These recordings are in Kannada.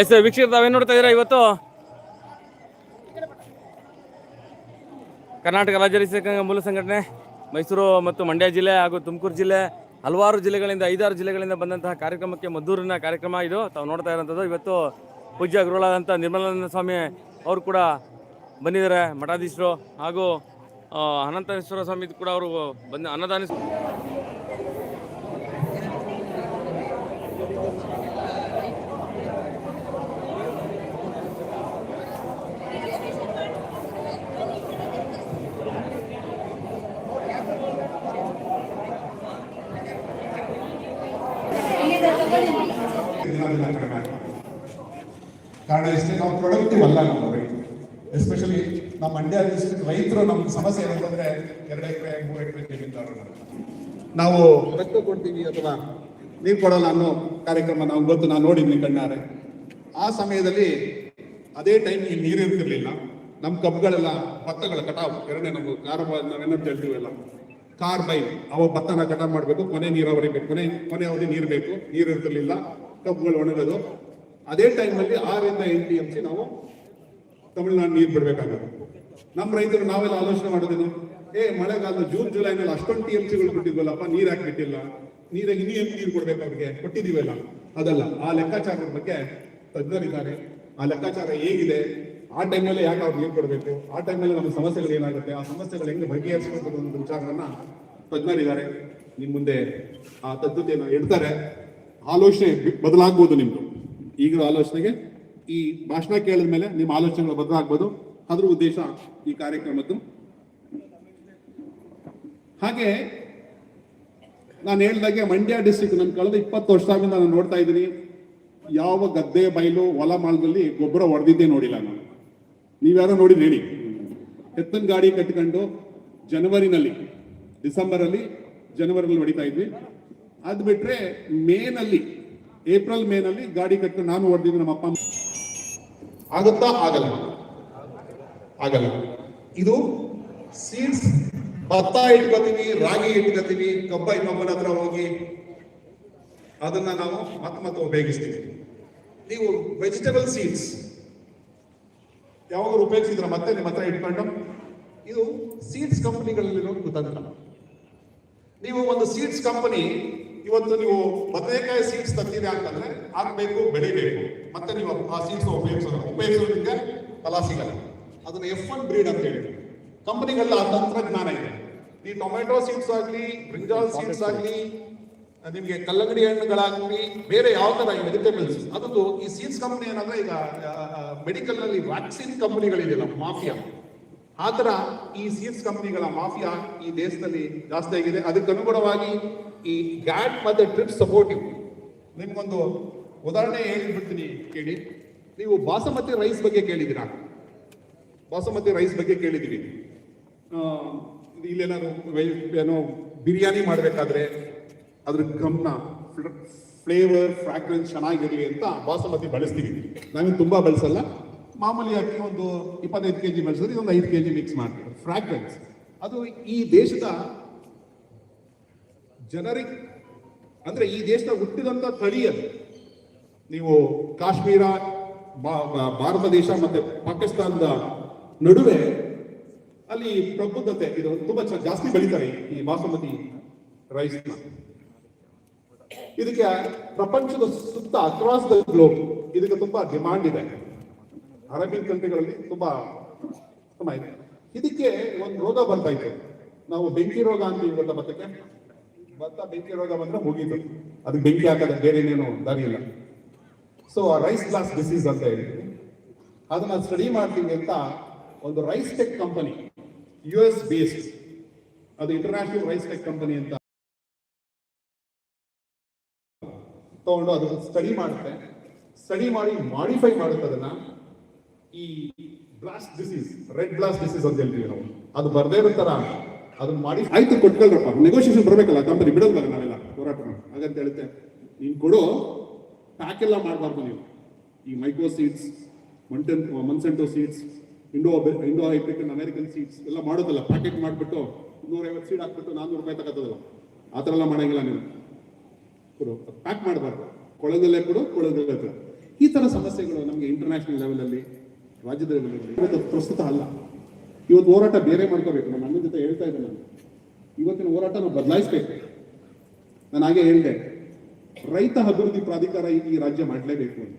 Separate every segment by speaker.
Speaker 1: ಎಸ್ ವೀಕ್ಷಕರು, ತಾವೇನು ನೋಡ್ತಾ ಇದ್ದೀರಾ ಇವತ್ತು? ಕರ್ನಾಟಕ ರಾಜ್ಯ ರೈತ ಮೂಲ ಸಂಘಟನೆ, ಮೈಸೂರು ಮತ್ತು ಮಂಡ್ಯ ಜಿಲ್ಲೆ ಹಾಗೂ ತುಮಕೂರು ಜಿಲ್ಲೆ ಹಲವಾರು ಜಿಲ್ಲೆಗಳಿಂದ, ಐದಾರು ಜಿಲ್ಲೆಗಳಿಂದ ಬಂದಂತಹ ಕಾರ್ಯಕ್ರಮಕ್ಕೆ ಮದ್ದೂರಿನ ಕಾರ್ಯಕ್ರಮ ಇದು. ತಾವು ನೋಡ್ತಾ ಇರೋಂಥದ್ದು. ಇವತ್ತು ಪೂಜ್ಯ ಗುರುಗಳಾದಂಥ ನಿರ್ಮಲಾನಂದ ಸ್ವಾಮಿ ಅವರು ಕೂಡ ಬಂದಿದ್ದಾರೆ, ಮಠಾಧೀಶರು ಹಾಗೂ ಅನಂತೇಶ್ವರ ಸ್ವಾಮಿ ಕೂಡ ಅವರು ಬಂದ ಅನ್ನದಾನ.
Speaker 2: ಕಾರಣ ಇಷ್ಟೇ ನಾವು ಪ್ರೊಡಕ್ಟಿವ್ ಅಲ್ಲ ನಮ್ಮ ಎಸ್ಪೆಷಲಿ ನಮ್ಮ ಮಂಡ್ಯ ಡಿಸ್ಟ್ರಿಕ್ಟ್ ರೈತರು ನಮ್ಮ ಸಮಸ್ಯೆ ಏನಂತಂದ್ರೆ ಎರಡು ಎಕರೆ, ಮೂರು ಎಕರೆ ಜಮೀನ್ದಾರರು ನಾವು ರಕ್ತ ಕೊಡ್ತೀವಿ ಅಥವಾ ನೀರು ಕೊಡಲ್ಲ ಅನ್ನೋ ಕಾರ್ಯಕ್ರಮ ನಾವು ಗೊತ್ತು, ನಾನು ನೋಡಿದ್ನಿ ಕಣ್ಣಾರೆ. ಆ ಸಮಯದಲ್ಲಿ ಅದೇ ಟೈಮ್ ಇಲ್ಲಿ ನೀರು ಇರ್ತಿರ್ಲಿಲ್ಲ. ನಮ್ಮ ಕಬ್ಬುಗಳೆಲ್ಲ ಭತ್ತಗಳ ಕಟಾವು ಎರಡನೇ ನಮ್ಮ ಕಾರ ನಾವೇನಂತ ಹೇಳ್ತೀವಿ ಎಲ್ಲ. ಕಾರ್ ಬೈ ಅವ ಭತ್ತನ ಕಟಾವು ಮಾಡಬೇಕು, ಕೊನೆ ನೀರಾವರಿ ಬೇಕು, ಕೊನೆ ಕೊನೆ ಅವಧಿ ನೀರು ಬೇಕು, ನೀರು ಇರ್ತಿರ್ಲಿಲ್ಲ ಕಬ್ಬುಗಳು ಒಣಗೋದು. ಅದೇ ಟೈಮಲ್ಲಿ ಆರರಿಂದ ಎಂಟು ಎಂ ಸಿ ನಾವು ತಮಿಳುನಾಡು ನೀರು ಬಿಡಬೇಕಾಗತ್ತೆ ನಮ್ಮ ರೈತರು ನಾವೆಲ್ಲ ಆಲೋಚನೆ ಮಾಡೋದೇನು? ಏ, ಮಳೆಗಾಲ ಜೂನ್ ಜುಲೈನಲ್ಲಿ ಅಷ್ಟೊಂದು ಟಿ ಎಂ ಸಿಗಳು ಬಿಟ್ಟಿದ್ವಲ್ಲಪ್ಪ, ನೀರು ಯಾಕೆ ಬಿಟ್ಟಿಲ್ಲ? ನೀರಾಗಿ ಇನ್ನೂ ಏನು ನೀರು ಕೊಡ್ಬೇಕು ಅವ್ರಿಗೆ? ಕೊಟ್ಟಿದೀವಲ್ಲ ಅದಲ್ಲ, ಆ ಲೆಕ್ಕಾಚಾರದ ಬಗ್ಗೆ ತಜ್ಞರಿದ್ದಾರೆ. ಆ ಲೆಕ್ಕಾಚಾರ ಹೇಗಿದೆ? ಆ ಟೈಮಲ್ಲಿ ಯಾಕೆ ಅವ್ರು ನೀರು ಕೊಡಬೇಕು? ಆ ಟೈಮಲ್ಲಿ ನಮ್ಮ ಸಮಸ್ಯೆಗಳು ಏನಾಗುತ್ತೆ? ಆ ಸಮಸ್ಯೆಗಳು ಹೆಂಗೆ ಬಗೆಹರಿಸಬೇಕು ಅನ್ನೋ ವಿಚಾರವನ್ನ ತಜ್ಞರಿದ್ದಾರೆ. ನಿಮ್ಮ ಮುಂದೆ ಆ ತಜ್ಞತೆಯನ್ನು ಇಡ್ತಾರೆ ಆಲೋಚನೆ ಬದಲಾಗ್ಬೋದು ನಿಮ್ದು. ಈಗಿರೋ ಆಲೋಚನೆಗೆ ಈ ಭಾಷಣ ಕೇಳಿದ ಮೇಲೆ ನಿಮ್ಮ ಆಲೋಚನೆಗಳು ಬದಲಾಗ್ಬೋದು. ಅದ್ರ ಉದ್ದೇಶ ಈ ಕಾರ್ಯಕ್ರಮದ್ದು. ಹಾಗೆ ನಾನು ಹೇಳ್ದಾಗೆ ಮಂಡ್ಯ ಡಿಸ್ಟಿಕ್ ನಾನು ಕಳೆದ ಇಪ್ಪತ್ತು ವರ್ಷದಿಂದ ನಾನು ನೋಡ್ತಾ ಇದ್ದೀನಿ. ಯಾವ ಗದ್ದೆ ಬಯಲು ಹೊಲ ಮಾಲದಲ್ಲಿ ಗೊಬ್ಬರ ಹೊಡೆದಿದ್ದೆ ನೋಡಿಲ್ಲ ನಾನು. ನೀವ್ಯಾರೋ ನೋಡಿದ್ರೆ ಹೇಳಿ. ಎತ್ತನ ಗಾಡಿ ಕಟ್ಕೊಂಡು ಜನವರಿನಲ್ಲಿ ಡಿಸೆಂಬರ್ ಅಲ್ಲಿ ಜನವರಿನಲ್ಲಿ ಹೊಡಿತಾ ಇದ್ವಿ. ಅದ್ ಬಿಟ್ರೆ ಮೇನಲ್ಲಿ, ಏಪ್ರಿಲ್ ಮೇನಲ್ಲಿ ಗಾಡಿ ಕಟ್ಕೊಂಡು ನಾನು ಹೊಡೆದಿದ್ದು ನಮ್ಮ ಅಪ್ಪ. ಆಗುತ್ತಾ? ಆಗಲ್ಲ. ಆಗಲ್ಲ. ಇದು ಸೀಡ್ಸ್ ಭತ್ತ ಇಟ್ಕೋತೀವಿ, ರಾಗಿ ಇಟ್ಕೋತೀವಿ, ಕಬ್ಬ ಇನ್ನೊಬ್ಬನ ಹತ್ರ ಹೋಗಿ ಅದನ್ನ ನಾವು ಮತ್ತೆ ಮತ್ತೆ ಉಪಯೋಗಿಸ್ತೀವಿ. ನೀವು ವೆಜಿಟೇಬಲ್ ಸೀಡ್ಸ್ ಯಾವಾಗ ಉಪಯೋಗಿಸಿದ್ರ ಮತ್ತೆ ನಿಮ್ಮ ಹತ್ರ ಇಟ್ಕೊಂಡು, ಇದು ಸೀಡ್ಸ್ ಕಂಪನಿಗಳಲ್ಲಿರೋ ಕುತಂತ್ರ. ನೀವು ಒಂದು ಸೀಡ್ಸ್ ಕಂಪನಿ ಇವತ್ತು ನೀವು ಬದನೆಕಾಯಿ ಸೀಡ್ಸ್ ತಂದಿದೆ ಅಂತಂದ್ರೆ ಹಾಕ್ಬೇಕು ಬೆಳಿಬೇಕು. ಮತ್ತೆ ನೀವು ಆ ಸೀಡ್ಸ್ ಉಪಯೋಗಿಸೋದು ಉಪಯೋಗಿಸೋದಕ್ಕೆ ಫಲ ಸಿಗಲ್ಲ ಅದನ್ನ ಎಫ್ ಒನ್ ಬ್ರೀಡ್ ಅಂತ ಹೇಳಿ ಕಂಪನಿಗಳಲ್ಲ ಆ ತಂತ್ರಜ್ಞಾನ ಇದೆ. ಈ ಟೊಮೆಟೊ ಸೀಡ್ಸ್ ಆಗಲಿ ಬ್ರಿಂಜಾಲ್ ಸೀಡ್ಸ್ ಆಗಲಿ ನಿಮಗೆ ಕಲ್ಲಂಗಡಿ ಹಣ್ಣುಗಳಾಗಲಿ, ಬೇರೆ ಯಾವ ತರ ವೆಜಿಟೇಬಲ್ಸ್ ಅದೊಂದು ಈ ಸೀಡ್ಸ್ ಕಂಪನಿ ಏನಂದ್ರೆ ಈಗ ಮೆಡಿಕಲ್ನಲ್ಲಿ ವ್ಯಾಕ್ಸಿನ್ ಕಂಪನಿಗಳಿದೆಯಲ್ಲ, ಮಾಫಿಯಾ. ಆ ತರ ಈ ಸೀಡ್ಸ್ ಕಂಪನಿಗಳ ಮಾಫಿಯಾ ಈ ದೇಶದಲ್ಲಿ ಜಾಸ್ತಿ ಆಗಿದೆ. ಅದಕ್ಕೆ ಅನುಗುಣವಾಗಿ ಈ ಗ್ಯಾಟ್ ಮತ್ತೆ ಟ್ರಿಪ್ ಸಪೋರ್ಟಿವ್. ನಿಮ್ಗೊಂದು ಉದಾಹರಣೆ ಹೇಳಿಬಿಡ್ತೀನಿ ಕೇಳಿ. ನೀವು ಬಾಸಮತಿ ರೈಸ್ ಬಗ್ಗೆ ಕೇಳಿದ್ದೀರಾ? ಬಾಸಮತಿ ರೈಸ್ ಬಗ್ಗೆ ಕೇಳಿದೀವಿ ಆ, ಇಲ್ಲೇನಾದ್ರು ಏನೋ ಬಿರಿಯಾನಿ ಮಾಡಬೇಕಾದ್ರೆ ಅದ್ರ ಗಮನ ಫ್ಲೇವರ್ ಫ್ರಾಗ್ರೆನ್ಸ್ ಚೆನ್ನಾಗಿರಲಿ ಅಂತ ಬಾಸಮತಿ ಬಳಸ್ತೀವಿ. ನಾವೇನು ತುಂಬಾ ಬಳಸಲ್ಲ. ಮಾಮೂಲಿ ಅಕ್ಕಿ ಒಂದು ಇಪ್ಪತ್ತೈದು ಕೆಜಿ ಬಳಸಿದ್ರೆ ಒಂದು ಐದು ಕೆಜಿ ಮಿಕ್ಸ್ ಮಾಡ್ತೀವಿ. ಫ್ರಾಗ್ರೆನ್ಸ್ ಅದು ಈ ದೇಶದ ಜನರಿಕ್ ಅಂದ್ರೆ ಈ ದೇಶದ ಹುಟ್ಟಿದಂತ ತಳಿ ಅದು. ನೀವು ಕಾಶ್ಮೀರ ಭಾರತ ದೇಶ ಮತ್ತೆ ಪಾಕಿಸ್ತಾನದ ನಡುವೆ ಅಲ್ಲಿ ಪ್ರಬುದ್ಧತೆ, ಇದು ತುಂಬಾ ಜಾಸ್ತಿ ಬೆಳೀತಾರೆ ಈ- ಈ ಬಾಸುಮತಿ ರೈಸ್ ಇದಕ್ಕೆ ಪ್ರಪಂಚದ ಸುತ್ತ ಅಕ್ರಾಸ್ ದ ಗ್ಲೋಬ್ ಇದಕ್ಕೆ ತುಂಬಾ ಡಿಮಾಂಡ್ ಇದೆ. ಅರೇಬಿಯನ್ ಕಂಟ್ರಿಗಳಲ್ಲಿ ತುಂಬಾ ತುಂಬಾ ಇದೆ. ಇದಕ್ಕೆ ಒಂದು ರೋಗ ಬರ್ತಾ ಇತ್ತು. ನಾವು ಬೆಂಕಿ ರೋಗ ಅಂತೀವಿ ಗೊತ್ತಾ ಭತ್ತಕ್ಕೆ ಭತ್ತ ಬೆಂಕಿ ರೋಗ ಬಂದ್ರೆ ಮುಗೀತು. ಅದಕ್ಕೆ ಬೆಂಕಿ ಹಾಕದ ಬೇರೆ ಏನೇನು ದಾರಿ ಇಲ್ಲ. ಸೊ ರೈಸ್ ಗ್ಲಾಸ್ ಡಿಸೀಸ್ ಅಂತ ಹೇಳಿ ಅದನ್ನ ಸ್ಟಡಿ ಮಾಡ್ತೀವಿ ಅಂತ ಒಂದು rice tech company U S based ಅದು ಇಂಟರ್ನ್ಯಾಷನಲ್ ರೈಸ್ ಟೆಕ್ ಕಂಪನಿ ಅಂತ ತಗೊಂಡು ಅದನ್ನ ಸ್ಟಡಿ ಮಾಡುತ್ತೆ. ಸ್ಟಡಿ ಮಾಡಿ ಮಾಡಿಫೈ ಮಾಡುತ್ತೆ ಅದನ್ನ. ಈ blast disease red blast disease ಅಂತ ಹೇಳ್ತೀವಿ ನಾವು. ಅದು ಬರ್ದೇ ಇರೋ ತರ ಅದನ್ನ ಮಾಡಿ ಆಯ್ತು, ಕೊಟ್ಕೊಳ್ರಪ್ಪ. ನೆಗೋಷಿಯೇಷನ್ ಬರಬೇಕಲ್ಲ ಕಂಪನಿ ಬಿಡೋದಲ್ಲ ನಾವೆಲ್ಲ ಹೋರಾಟ. ಹಾಗಂತ ಹೇಳುತ್ತೆ ನೀನ್ ಕೊಡು ಪ್ಯಾಕ್ ಎಲ್ಲ ಮಾಡಬಾರ್ದು ನೀವು. ಈ micro seeds ಮಂಟನ್ Monsanto seeds Indo Indo hybrid American seeds ಎಲ್ಲ ಮಾಡೋದಲ್ಲ. ಪ್ಯಾಕೆಟ್ ಮಾಡಿಬಿಟ್ಟು ನೂರೈವತ್ತು ಸೀಡ್ ಹಾಕ್ಬಿಟ್ಟು ನಾನ್ನೂರು ರೂಪಾಯಿ ತಗೋತದಲ್ಲ. ಆ ಥರ ಎಲ್ಲ ಮಾಡೋಂಗಿಲ್ಲ ನೀವು. ಕೊಡು. ಪ್ಯಾಕ್ ಮಾಡಬಾರ್ದು. ಕೊಳದಲ್ಲೇ ಕೊಡು ಕೊಳದಲ್ಲೇ ಕೊಡು. ಈ ಥರ ಸಮಸ್ಯೆಗಳು ನಮಗೆ ಇಂಟರ್ನ್ಯಾಷನಲ್ ಲೆವೆಲಲ್ಲಿ ರಾಜ್ಯದ ಲೆವೆಲಲ್ಲಿ ಇವತ್ತು ಪ್ರಸ್ತುತ ಅಲ್ಲ. ಇವತ್ತು ಹೋರಾಟ ಬೇರೆ ಮಾಡ್ಕೋಬೇಕು. ನಮ್ಮ ಅಣ್ಣನ ಜೊತೆ ಹೇಳ್ತಾ ಇದ್ದೆ ನಾನು. ಇವತ್ತಿನ ಹೋರಾಟ ನಾವು ಬದಲಾಯಿಸ್ಬೇಕು. ನಾನು ಹಾಗೆ ಹೇಳಿದೆ. ರೈತ ಅಭಿವೃದ್ಧಿ ಪ್ರಾಧಿಕಾರ ಈ ರಾಜ್ಯ ಮಾಡಲೇಬೇಕು ಅಂತ.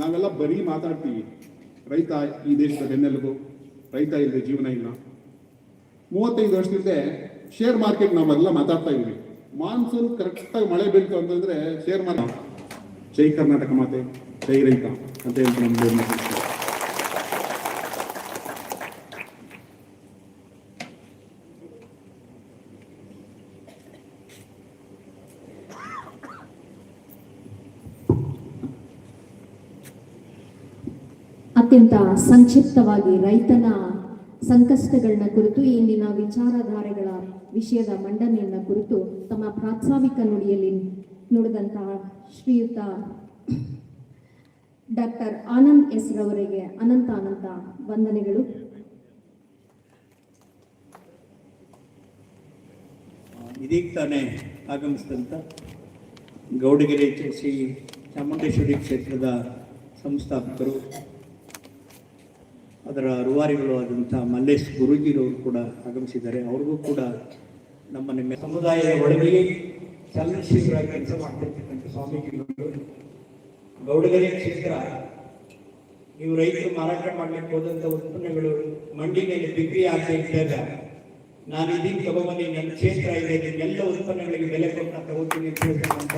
Speaker 2: ನಾವೆಲ್ಲ ಬರೀ ಮಾತಾಡ್ತೀವಿ. ರೈತ ಈ ದೇಶದ ಬೆನ್ನೆಲುಬು, ರೈತ ಇಲ್ಲದೆ ಜೀವನ ಇಲ್ಲ. ಮೂವತ್ತೈದು ವರ್ಷದಿಂದ ಶೇರ್ ಮಾರ್ಕೆಟ್ ನಾವೆಲ್ಲ ಮಾತಾಡ್ತಾ ಇದ್ವಿ ಮಾನ್ಸೂನ್ ಕರೆಕ್ಟಾಗಿ ಮಳೆ ಬೀಳ್ತು ಅಂತಂದ್ರೆ ಶೇರ್ ಮಾರ್ಕೆಟ್ ಜೈ ಕರ್ನಾಟಕ ಮಾತೆ, ಜೈ ರೈತ ಅಂತ ಹೇಳ್ತಾ
Speaker 3: ಅತ್ಯಂತ ಸಂಕ್ಷಿಪ್ತವಾಗಿ ರೈತನ ಸಂಕಷ್ಟಗಳನ್ನ ಕುರಿತು ಇಂದಿನ ವಿಚಾರಧಾರೆಗಳ ವಿಷಯದ ಮಂಡನೆಯನ್ನ ಕುರಿತು ತಮ್ಮ ಪ್ರಾಸ್ತಾವಿಕ ನುಡಿಯಲ್ಲಿ ನುಡಿದಂತಹ ಶ್ರೀಯುತ ಡಾಕ್ಟರ್ ಆನಂದ್ ಎಸ್ ರವರಿಗೆ ಅನಂತ ಅನಂತ ವಂದನೆಗಳು.
Speaker 4: ಇದೀಗ ತಾನೇ ಆಗಮಿಸಿದಂಥ ಗೌಡಗಿರಿ ಶ್ರೀ ಚಾಮುಂಡೇಶ್ವರಿ ಕ್ಷೇತ್ರದ ಸಂಸ್ಥಾಪಕರು ಅದರ ರೂವಾರಿಗಳು ಆದಂಥ ಮಲ್ಲೇಶ್ ಗುರುಜಿರವರು ಕೂಡ ಆಗಮಿಸಿದ್ದಾರೆ. ಅವ್ರಿಗೂ ಕೂಡ ನಮ್ಮ ನಿಮ್ಮ ಸಮುದಾಯದ ಒಳಗೆ ಚಲನಶೀಲರಾಗಿ ಕೆಲಸ ಮಾಡ್ತಿರ್ತಕ್ಕಂಥ ಸ್ವಾಮೀಜಿಗಳು, ಗೌಡಗೆರೆ ಕ್ಷೇತ್ರ, ನೀವು ರೈತರು ಮಾರಾಟ ಮಾಡಲಿಕ್ಕೆ ಹೋದಂಥ ಉತ್ಪನ್ನಗಳು ಮಂಡಿ ಮೇಲೆ ಬಿಕ್ರಿ ಆಗದೆ ಇದ್ದಾಗ ನಾನು ಇದೀಗ ತಗೊಂಬಂದು ನನ್ನ ಕ್ಷೇತ್ರ ಇದೆ ಎಲ್ಲ ಉತ್ಪನ್ನಗಳಿಗೆ ಬೆಲೆ ಕೊಟ್ಟು ತಗೋತೀನಿ ಅಂತ ಹೇಳ್ತಕ್ಕಂಥ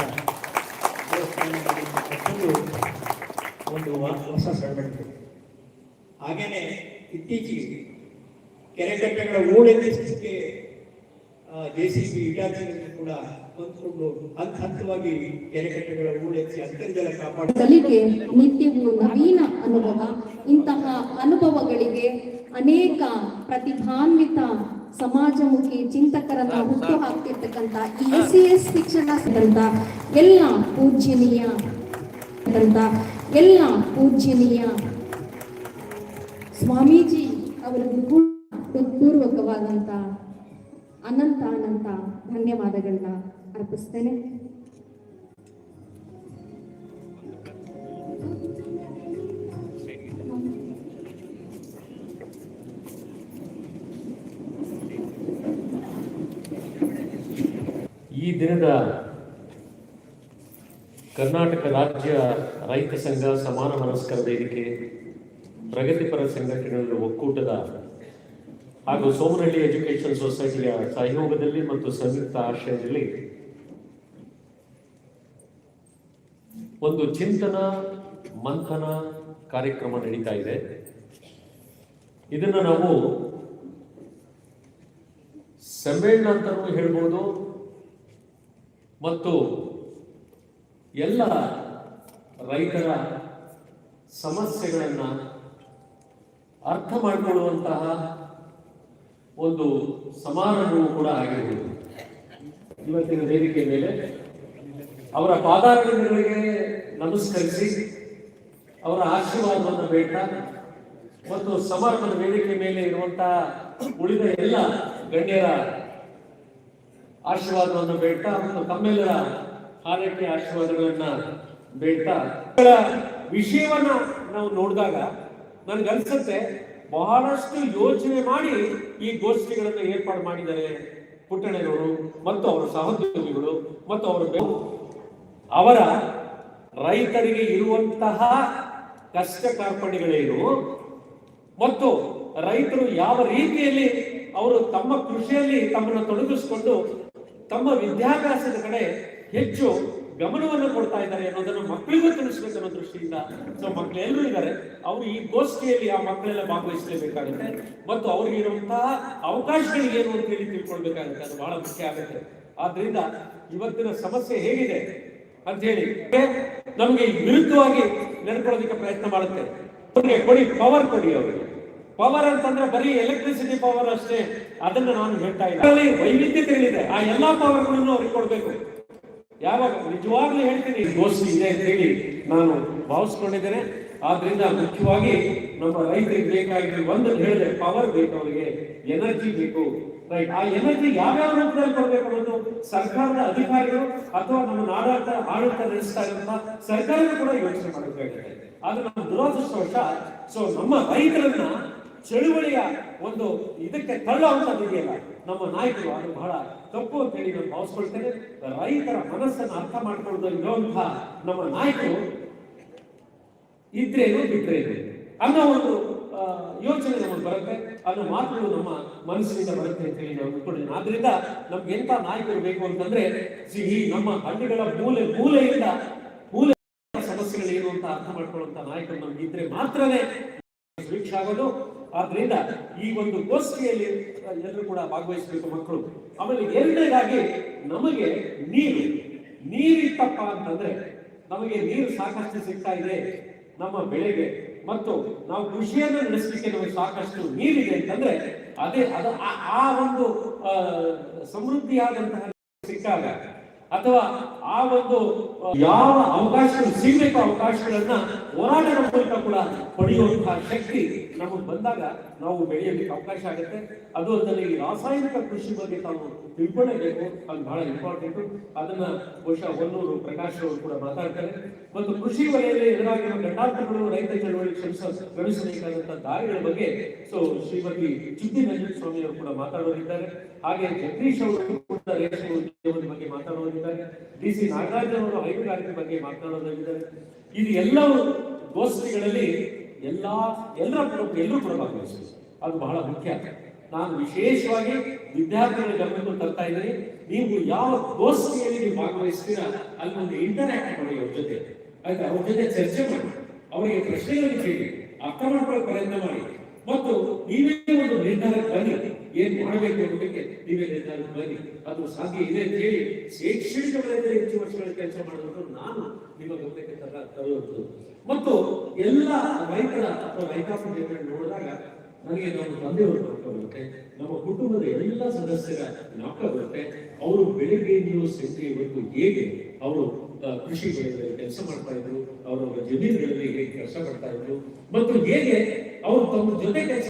Speaker 4: ಒಂದು ಹೊಸ ಚಳವಳಿಕೆ ಹಾಗೇನೆ ಇತ್ತೀಚೆಗೆ ಕೆರೆಕಟ್ಟೆಗಳ ಹೂಳೆತ್ತಿಸಲಿಕ್ಕೆ ಜೆ ಸಿ ಬಿ ಇಲಾಖೆಯನ್ನು ಕೂಡ ಹೊಂದ್ಕೊಂಡು ಹಂತ ಹಂತವಾಗಿ ಕೆರೆಕಟ್ಟೆಗಳ ಹೂಳೆತ್ತಿ ಅಂತರ್ಜಲ ಕಾಪಾಡ
Speaker 3: ಕಲಿಕೆ ನಿತ್ಯವೂ ನವೀನ ಅನುಭವ ಇಂತಹ ಅನುಭವಗಳಿಗೆ ಅನೇಕ ಪ್ರತಿಭಾನ್ವಿತ ಸಮಾಜಮುಖಿ ಚಿಂತಕರನ್ನ ಹುಟ್ಟು ಹಾಕ್ತಿರ್ತಕ್ಕಂಥ ಈ ಎಸ್ ಸಿ ಎಸ್ ಶಿಕ್ಷಣ ಎಲ್ಲ ಪೂಜ್ಯನೀಯ ಅಂತ ಎಲ್ಲ ಪೂಜ್ಯನೀಯ ಸ್ವಾಮೀಜಿ ಅವರಿಗೂ ಪೂರ್ವಕವಾದಂಥ ಅನಂತ ಅನಂತ ಧನ್ಯವಾದಗಳನ್ನ ಅರ್ಪಿಸ್ತೇನೆ.
Speaker 5: ಈ ದಿನದ ಕರ್ನಾಟಕ ರಾಜ್ಯ ರೈತ ಸಂಘ ಸಮಾನ ಮನಸ್ಕರ ವೇದಿಕೆ ಪ್ರಗತಿಪರ ಸಂಘಟನೆಗಳ ಒಕ್ಕೂಟದ ಹಾಗೂ ಸೋಮನಹಳ್ಳಿ ಎಜುಕೇಷನ್ ಸೊಸೈಟಿಯ ಸಹಯೋಗದಲ್ಲಿ ಮತ್ತು ಸಂಯುಕ್ತ ಆಶ್ರಯದಲ್ಲಿ ಒಂದು ಚಿಂತನ, ಮಂಥನ ಕಾರ್ಯಕ್ರಮ ನಡೀತಾ ಇದೆ. ಇದನ್ನ ನಾವು ಸಮ್ಮೇಳನ ಅಂತಲೂ ಹೇಳ್ಬೋದು ಮತ್ತು ಎಲ್ಲ ರೈತರ ಸಮಸ್ಯೆಗಳನ್ನು ಅರ್ಥ ಮಾಡಿಕೊಳ್ಳುವಂತಹ ಒಂದು ಸಮಾರಂಭವೂ ಕೂಡ ಆಗಿರಬಹುದು ಇವತ್ತಿನ ವೇದಿಕೆ ಮೇಲೆ ಅವರ ಪಾದಾರ್ಗಳಿಗೆ ನಮಸ್ಕರಿಸಿ, ಅವರ ಆಶೀರ್ವಾದವನ್ನು ಬೇಟ ಮತ್ತು ಸಮಾರಂಭದ ವೇದಿಕೆ ಮೇಲೆ ಇರುವಂತಹ ಉಳಿದ ಎಲ್ಲ ಗಣ್ಯರ ಆಶೀರ್ವಾದವನ್ನು ಬೇಟ ಮತ್ತು ತಮ್ಮೆಲ್ಲರ ಹಾರೈಕೆ ಆಶೀರ್ವಾದಗಳನ್ನ ಬೇಡ್ತಾ. ವಿಷಯವನ್ನ ನಾವು ನೋಡಿದಾಗ ನನ್ಗನ್ಸುತ್ತೆ ಬಹಳಷ್ಟು ಯೋಚನೆ ಮಾಡಿ ಈ ಗೋಷ್ಠಿಗಳನ್ನು ಏರ್ಪಾಡು ಮಾಡಿದ್ದಾರೆ ಪುಟ್ಟಣ್ಣನವರು ಮತ್ತು ಅವರ ಸಹೋದ್ಯೋಗಿಗಳು ಮತ್ತು ಅವರ ಅವರ ರೈತರಿಗೆ ಇರುವಂತಹ ಕಷ್ಟ ಕಾರ್ಪಣ್ಯಗಳೇನು ಮತ್ತು ರೈತರು ಯಾವ ರೀತಿಯಲ್ಲಿ ಅವರು ತಮ್ಮ ಕೃಷಿಯಲ್ಲಿ ತಮ್ಮನ್ನು ತೊಡಗಿಸಿಕೊಂಡು ತಮ್ಮ ವಿದ್ಯಾಭ್ಯಾಸದ ಕಡೆ ಹೆಚ್ಚು ಗಮನವನ್ನು ಕೊಡ್ತಾ ಇದ್ದಾರೆ ಅನ್ನೋದನ್ನು ಮಕ್ಕಳಿಗೂ ತಿಳಿಸ್ಬೇಕು ಅನ್ನೋ ದೃಷ್ಟಿಯಿಂದ ಸೊ ಮಕ್ಕಳೆಲ್ಲರೂ ಇದ್ದಾರೆ. ಅವರು ಈ ಗೋಷ್ಠಿಯಲ್ಲಿ ಆ ಮಕ್ಕಳೆಲ್ಲ ಭಾಗವಹಿಸಲೇಬೇಕಾಗುತ್ತೆ. ಮತ್ತು ಅವ್ರಿಗೆ ಇರುವಂತಹ ಅವಕಾಶಗಳು ಏನು ಅಂತ ಹೇಳಿ ತಿಳ್ಕೊಳ್ಬೇಕಾಗುತ್ತೆ. ಅದು ಬಹಳ ಮುಖ್ಯ ಆಗುತ್ತೆ. ಆದ್ರಿಂದ ಇವತ್ತಿನ ಸಮಸ್ಯೆ ಹೇಗಿದೆ ಅಂತ ಹೇಳಿ ನಮಗೆ ವಿರುದ್ಧವಾಗಿ ನಡ್ಕೊಳ್ಳೋದಕ್ಕೆ ಪ್ರಯತ್ನ ಮಾಡುತ್ತೆ. ಅವ್ರಿಗೆ ಕೊಡಿ ಪವರ್ ಕೊಡಿ ಅವರಿಗೆ. ಪವರ್ ಅಂತಂದ್ರೆ ಬರೀ ಎಲೆಕ್ಟ್ರಿಸಿಟಿ ಪವರ್ ಅಷ್ಟೇ. ಅದನ್ನ ನಾನು ಹೇಳ್ತಾ ಇದ್ದೀನಿ. ವೈವಿಧ್ಯತೆ ವೈವಿಧ್ಯತೆಗಳಿದೆ. ಆ ಎಲ್ಲಾ ಪವರ್ಗಳನ್ನು ಅವ್ರಿಗೆ ಕೊಡ್ಬೇಕು. ಯಾವಾಗ ನಿಜವಾಗ್ಲೂ ಹೇಳ್ತೀನಿ, ದೋಸ್ತಿ ಇದೆ ಅಂತ ಹೇಳಿ ನಾನು ಭಾವಿಸ್ಕೊಂಡಿದ್ದೇನೆ. ಆದ್ರಿಂದ ಮುಖ್ಯವಾಗಿ ನಮ್ಮ ರೈತರಿಗೆ ಬೇಕಾಗಿರೋ ಒಂದು ಹೇಳಿದೆ ಪವರ್ ಬೇಕು ಅವರಿಗೆ ಎನರ್ಜಿ ಬೇಕು. ರೈಟ್ ಆ ಎನರ್ಜಿ ಯಾವ್ಯಾವ ರೂಪದಲ್ಲಿ ಕೊಡಬೇಕು ಅನ್ನೋದು ಸರ್ಕಾರದ ಅಧಿಕಾರಿಗಳು ಅಥವಾ ನಮ್ಮ ನಾಡಾಟ ಆಡಳಿತ ನಡೆಸ್ತಾ ಇರುವಂತಹ ಸರ್ಕಾರಗಳು ಕೂಡ ಯೋಚನೆ ಮಾಡಬೇಕಾಗಿದೆ. ಆದ್ರೆ ನಮ್ಮ ದುರದೃಷ್ಟವಶ ಸೊ ನಮ್ಮ ರೈತರನ್ನ ಚಳುವಳಿಯ ಒಂದು ಇದಕ್ಕೆ ತಳ್ಳುವಂಥದ್ದು ಇದೆಯಲ್ಲ ನಮ್ಮ ನಾಯಕರು ಅದು ಬಹಳ ತಪ್ಪು ಅಂತ ಹೇಳಿ ನಾನು ಭಾವಿಸ್ಕೊಳ್ತೇನೆ. ರೈತರ ಮನಸ್ಸನ್ನು ಅರ್ಥ ಮಾಡ್ಕೊಳ್ಳೋದು ಇರುವಂತಹ ನಮ್ಮ ನಾಯಕರು ಇದ್ರೇನು ಇದೆ ಅನ್ನೋ ಒಂದು ಯೋಚನೆ ನಮಗೆ ಬರುತ್ತೆ. ಅನ್ನೋ ಮಾತುಗಳು ನಮ್ಮ ಮನಸ್ಸಿನಿಂದ ಬರುತ್ತೆ ಅಂತ ಹೇಳಿ ನಾವು ಅಂದ್ಕೊಂಡಿದ್ದೀನಿ. ಆದ್ರಿಂದ ನಮ್ಗೆ ಎಂತ ನಾಯಕರು ಬೇಕು ಅಂತಂದ್ರೆ ಸಿಹಿ ನಮ್ಮ ಹಳ್ಳಿಗಳ ಮೂಲೆ ಮೂಲೆಯಿಂದ ಮೂಲೆ ಸಮಸ್ಯೆಗಳು ಏನು ಅಂತ ಅರ್ಥ ಮಾಡ್ಕೊಳ್ಳುವಂತ ನಾಯಕರು ನಮ್ಗೆ ಇದ್ರೆ ಮಾತ್ರನೇ ಆಗೋದು. ಆದ್ರಿಂದ ಈ ಒಂದು ಗೋಷ್ಠಿಯಲ್ಲಿ ಎಲ್ಲರೂ ಕೂಡ ಭಾಗವಹಿಸಬೇಕು ಮಕ್ಕಳು. ಆಮೇಲೆ ಎರಡನೇದಾಗಿ ನಮಗೆ ನೀರು. ನೀರಿತ್ತಪ್ಪ ಅಂತಂದ್ರೆ ನಮಗೆ ನೀರು ಸಾಕಷ್ಟು ಸಿಗ್ತಾ ಇದೆ ನಮ್ಮ ಬೆಳೆಗೆ. ಮತ್ತು ನಾವು ಕೃಷಿಯನ್ನು ನಡೆಸಲಿಕ್ಕೆ ನಮಗೆ ಸಾಕಷ್ಟು ನೀರಿದೆ ಅಂತಂದ್ರೆ ಅದೇ ಅದು ಆ- ಒಂದು ಸಮೃದ್ಧಿಯಾದಂತಹ ಸಿಕ್ಕಾಗ ಅಥವಾ ಆ ಒಂದು ಯಾವ ಅವಕಾಶಗಳು ಸಿಗಬೇಕು ಅವಕಾಶಗಳನ್ನ ಹೋರಾಟದ ಮೂಲಕ ಕೂಡ ಪಡೆಯುವಂತಹ ಶಕ್ತಿ ನಮಗೆ ಬಂದಾಗ ನಾವು ಬೆಳೆಯಲಿಕ್ಕೆ ಅವಕಾಶ ಆಗುತ್ತೆ. ಅದು ಈ ರಾಸಾಯನಿಕ ಕೃಷಿ ಬಗ್ಗೆ ತಾವು ತಿಳ್ಕೊಳ್ಳೇಬೇಕು ಅದು ಬಹಳ ಇಂಪಾರ್ಟೆಂಟ್ ಅದನ್ನ ಬಹುಶಃ ಹೊನ್ನೂರು ಪ್ರಕಾಶ್ ಅವರು ಕೂಡ ಮಾತಾಡ್ತಾರೆ. ಮತ್ತು ಕೃಷಿ ವಲಯದಲ್ಲಿ ಎದುರಾಗಿರುವ ಗಂಡಾಂತರಗಳು ರೈತ ಚಳವಳಿ ಗಳಿಸಬೇಕಾದಂತಹ ದಾರಿಗಳ ಬಗ್ಗೆ, ಸೊ ಶ್ರೀಮತಿ ಚಿತ್ತಿ ರಂಜನ್ ಸ್ವಾಮಿ ಅವರು ಕೂಡ ಮಾತಾಡೋರಿದ್ದಾರೆ. ಹಾಗೆ ಜಗದೀಶ್ ಅವರು ಕೂಡ ರೇಷ್ಮೆ ಬಗ್ಗೆ ಮಾತಾಡೋರಿದ್ದಾರೆ ಡಿ ಸಿ ನಾಗರಾಜನ್ ಅವರು ಹೈನುಗಾರಿಕೆ ಬಗ್ಗೆ ಮಾತನಾಡೋರಿದ್ದಾರೆ ಇದು ಎಲ್ಲವೂ ಗೋಷ್ಠಿಗಳಲ್ಲಿ ಎಲ್ಲಾ ಎಲ್ಲರ ಎಲ್ಲರೂ ಕೂಡ ಅದು ಬಹಳ ಮುಖ್ಯ. ನಾನು ವಿಶೇಷವಾಗಿ ವಿದ್ಯಾರ್ಥಿಗಳ ಗಮನಕ್ಕೂ ತರ್ತಾ ಇದ್ದೀನಿ. ನೀವು ಯಾವ ಗೋಷ್ಠಿಯಲ್ಲಿ ನೀವು ಭಾಗವಹಿಸ್ತೀರಾ, ಅಲ್ಲಿ ಒಂದು ಇಂಟರಾಕ್ಟ್ ಮಾಡಿ ಅವ್ರ ಜೊತೆ. ಆಯ್ತಾ? ಅವ್ರ ಜೊತೆ ಚರ್ಚೆ ಮಾಡಿ. ಅವರಿಗೆ ಪ್ರಶ್ನೆಗಳನ್ನು ಕೇಳಿ. ಅರ್ಥ ಪ್ರಯತ್ನ ಮಾಡಿ. ಮತ್ತು ನೀವೇ ಒಂದು ನಿರ್ಧಾರಕ್ಕೆ ಬನ್ನಿ. ಏನ್ ಮಾಡಬೇಕು ಅನ್ನೋದಕ್ಕೆ ನೀವೇ ನಿರ್ಧಾರ ಬನ್ನಿ ಅದು ಸಾಧ್ಯ ಇದೆ ಅಂತ ಹೇಳಿ ಶೈಕ್ಷಣಿಕ ವಲಯದಲ್ಲಿ ಹೆಚ್ಚು ವರ್ಷಗಳ ಕೆಲಸ ಮಾಡುವುದು ನಾನು ನಿಮ್ಮ ಗಮನಕ್ಕೆ ತರ ತರುವಂಥದ್ದು ಮತ್ತು ಎಲ್ಲ ರೈತರ ಅಥವಾ ರೈತಾಪಿ ನೋಡಿದಾಗ ನನಗೆ ನಮ್ಮ ತಂದೆಯವರು ಬರುತ್ತೆ, ನಮ್ಮ ಕುಟುಂಬದ ಎಲ್ಲ ಸದಸ್ಯರ ಜ್ಞಾಪಕ ಬರುತ್ತೆ. ಅವರು ಬೆಳಿಗ್ಗೆಯಿಂದ ಸಂಜೆವರೆಗೂ ಹೇಗೆ ಅವರು ಕೃಷಿ ಬೆಳೆಗಳಲ್ಲಿ ಕೆಲಸ ಮಾಡ್ತಾ ಇದ್ರು ಅವರ ಜಮೀನುಗಳಲ್ಲಿ ಹೇಗೆ ಕೆಲಸ ಮಾಡ್ತಾ ಇದ್ರು, ಮತ್ತು ಹೇಗೆ ಅವರು ತಮ್ಮ ಜೊತೆ ಕೆಲಸ